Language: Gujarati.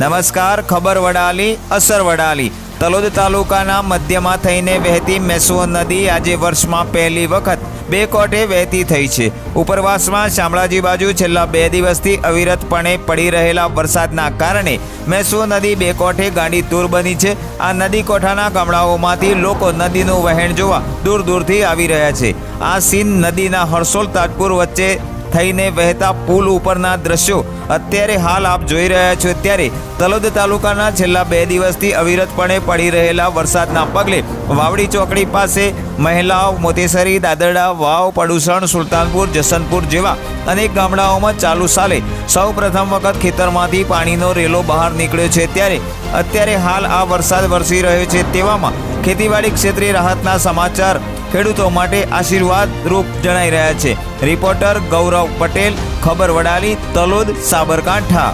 નમસ્કાર, ખબર વડાલી, અસર વડાલી. તલોદ તાલુકાના મધ્યમાં થઈને વહેતી મેસો નદી આજે વર્ષમાં પહેલી વખત બે કોઠે વહેતી થઈ છે. ઉપરવાસમાં શામળાજી બાજુ છેલ્લા બે દિવસથી અવિરતપણે પડી રહેલા વરસાદના કારણે મેસો નદી બે કોઠે ગાડી તૂર બની છે. આ નદી કોઠાના ગામડાઓમાંથી લોકો નદીનું વહેણ જોવા દૂર દૂરથી આવી રહ્યા છે. આ સીન નદીના હરસોલ તાજપુર વચ્ચે થઈને વહેતા પુલ ઉપરના દ્રશ્યો અત્યારે હાલ આપ જોઈ રહ્યા છો. ત્યારે તલોદ તાલુકાના છેલ્લા બે દિવસથી અવિરતપણે પડી રહેલા વરસાદના પગલે વાવડી ચોકડી પાસે મહિલાઓ મોતેસરી, દાદરડા, વાવ, પડુસણ, સુલતાનપુર, જસનપુર જેવા અનેક ગામડાઓમાં ચાલુ સાલે સૌ પ્રથમ વખત ખેતરમાંથી પાણીનો રેલો બહાર નીકળ્યો છે. ત્યારે અત્યારે હાલ આ વરસાદ વરસી રહ્યો છે. તેવામાં ખેતીવાડી ક્ષેત્રે રાહતના સમાચાર ખેડૂતો માટે આશીર્વાદ રૂપ જણાઈ રહ્યા છે. રિપોર્ટર ગૌરવ પટેલ ખબર વડાલી તલોદ સાબરકાંઠા.